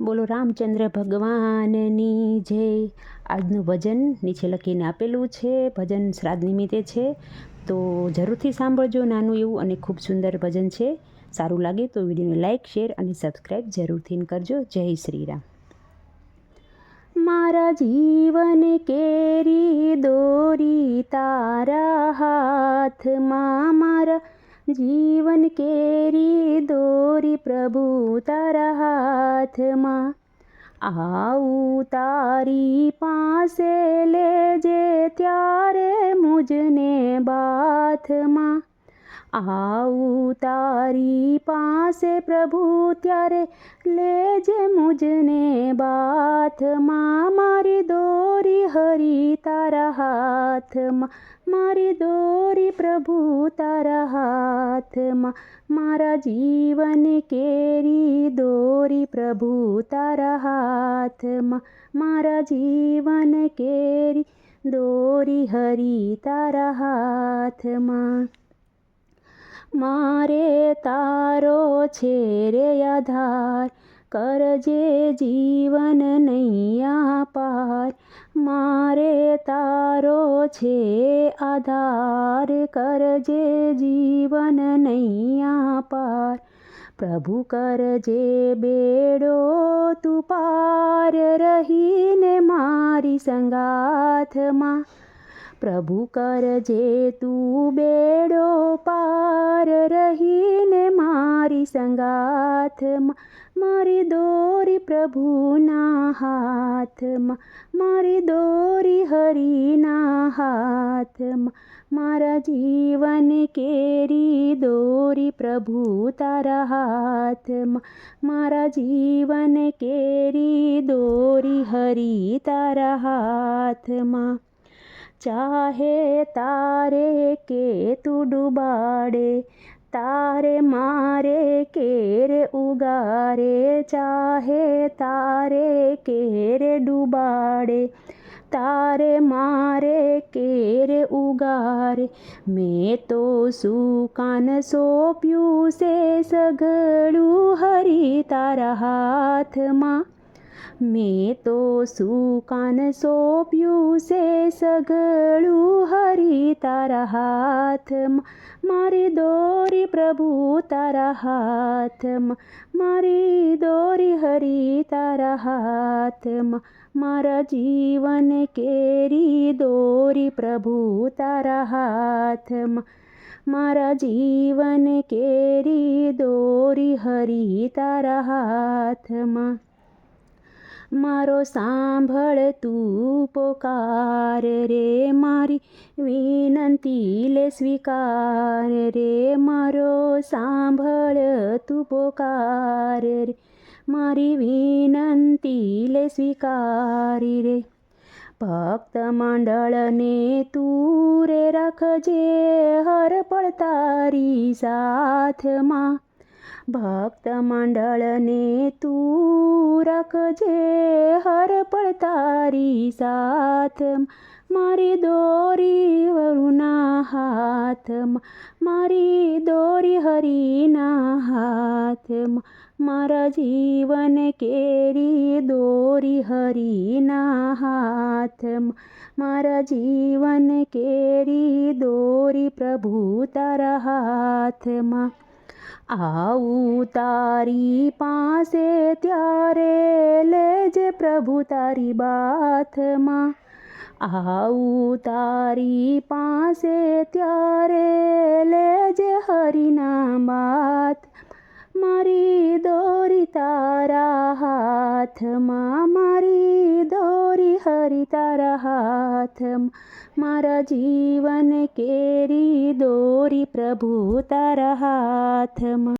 બોલો, રામચંદ્ર ભગવાનની જય આજનું ભજન નીચે લખીને આપેલું છે, ભજન શ્રાદ્ધ નિમિત્તે છે, તો જરૂરથી સાંભળજો. નાનું એવું અને ખૂબ સુંદર ભજન છે. સારું લાગે તો વિડીયોને લાઇક શેર અને સબસ્ક્રાઈબ જરૂરથી કરજો. જય શ્રી રામ. મારા જીવન કેરી દોરી તારા હાથમાં, મારા જીવન કેરી દોરી પ્રભુ તારા હાથમાં આવું તારી પાસે લેજે ત્યારે મુજને બાથમાં આવું તારી પાસે પ્રભુ ત્યારે લેજે મુજને બાથમાં. મારી દોરી હરી તારા હાથમાં. મારી દોરી પ્રભુ તારા હાથમાં. મારા જીવન કેરી દોરી પ્રભુ તારા હાથમાં. મારા જીવન કેરી દોરી હરી તારા હાથમાં. મારે તારો છે રે આધાર કરજે જીવન નૈયા પાર. મારે તારો છે આધાર કરજે જીવન નૈયા પાર. પ્રભુ કરજે બેડો તું પાર રહીને મારી સંગાથમાં. પ્રભુ કરજે તું બેડો પાર મારી સંગાથમાં મારી દોરી પ્રભુના હાથમાં મારી દોરી હરિના હાથમાં મારા જીવન કેરી દોરી પ્રભુ તારા હાથમાં મારા જીવન કેરી દોરી હરી તારા હાથમાં ચાહે તારે કે તું ડૂબાડે તારે મારે કેરે ઉગારે ચાહે તારે કેરે ડૂબાડે તારે મારે કેરે ઉગારે મેં તો સુકાન સોંપ્યું છે સઘળું હરી તારા હાથમાં મેં તો સુકાન સોંપ્યું છે સગળું હરી તારા હાથમાં. મારી દોરી પ્રભુ તારા હાથમાં. મારી દોરી હરી તારા હાથમાં. મારા જીવન કેરી દોરી પ્રભુ તારા હાથમાં. મારા જીવન કેરી દોરી હરી તારા હાથમાં. મારો સાંભળ તું પોકાર રે મારી વિનંતી લે સ્વીકાર રે મારો સાંભળ તું પોકાર રે મારી વિનંતી લે સ્વીકારી રે. ભક્ત મંડળને તું રે રાખજે, હર પળ તારી સાથમાં. ભક્ત મંડળને તું રાખજે, હર પળ તારી સાથ. મારી દોરી વરુના હાથમાં મારી દોરી હરીના હાથમાં મારા જીવન કેરી દોરી હરીના હાથમાં મારા જીવન કેરી દોરી પ્રભુ તારા હાથમાં. આવું તારી પાસે ત્યારે લેજે પ્રભુ તારી બાથમાં. આવું તારી પાસે ત્યારે લેજે હરિના બાથ મારી દોરી તારા હાથમાં, મારી દોરી હરી તારા હાથમાં મારા જીવન કેરી દોરી પ્રભુ તારા હાથમાં